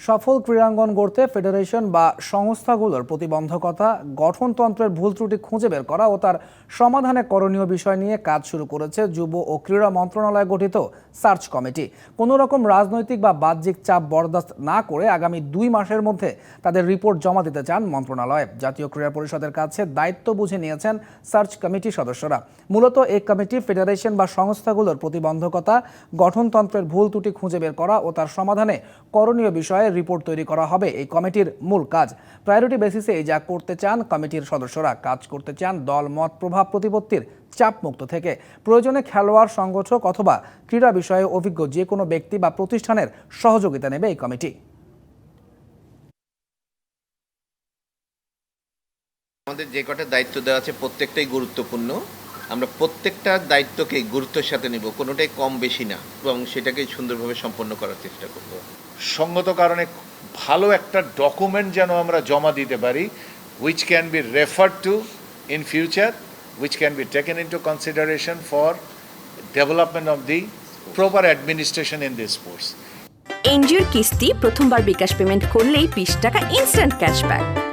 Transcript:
সফল ক্রীড়াঙ্গন গড়তে ফেডারেশন বা সংস্থাগুলোর প্রতিবন্ধকতা, গঠনতন্ত্রের ভুল ত্রুটি খুঁজে বের করা ও তার সমাধানে করণীয় বিষয় নিয়ে কাজ শুরু করেছে যুব ও ক্রীড়া মন্ত্রণালয় গঠিত সার্চ কমিটি। কোনো রকম রাজনৈতিক বা বাহ্যিক চাপ বরদাস্ত না করে আগামী দুই মাসের মধ্যে তাদের রিপোর্ট জমা দিতে চান মন্ত্রণালয়। জাতীয় ক্রীড়া পরিষদের কাছে দায়িত্ব বুঝে নিয়েছেন সার্চ কমিটির সদস্যরা। মূলত এই কমিটি ফেডারেশন বা সংস্থাগুলোর প্রতিবন্ধকতা, গঠনতন্ত্রের ভুল ত্রুটি খুঁজে বের করা ও তার সমাধানে করণীয় বিষয়ে রিপোর্ট তৈরি করা হবে। এই কমিটির মূল কাজ প্রায়োরিটি বেসিসে এই যা করতে চান, কমিটির সদস্যরা কাজ করতে চান, দল, মত প্রভাব প্রতিপত্তির চাপমুক্ত থেকে। প্রয়োজনে খেলোয়াড়, সংগঠক অথবা ক্রীড়া বিষয়ে অভিজ্ঞ যে কোনো ব্যক্তি বা প্রতিষ্ঠানের সহযোগিতা নেবে এই কমিটি। আমাদের যে কটা দায়িত্ব দেওয়া আছে প্রত্যেকটাই গুরুত্বপূর্ণ। আমরা প্রত্যেকটা দায়িত্বকে গুরুত্বের সাথে নিব কোনোটাই কম বেশি না এবং সেটাকে সুন্দরভাবে সম্পন্ন করার চেষ্টা করব। সঙ্গত কারণে ভালো একটা ডকুমেন্ট যেন আমরা জমা দিতে পারি which can be refer to in future which can be taken into consideration for development of the proper administration in this sports এনজিওর কিস্তি প্রথমবার বিকাশ পেমেন্ট করলেই বিশ টাকা ইনস্ট্যান্ট ক্যাশব্যাক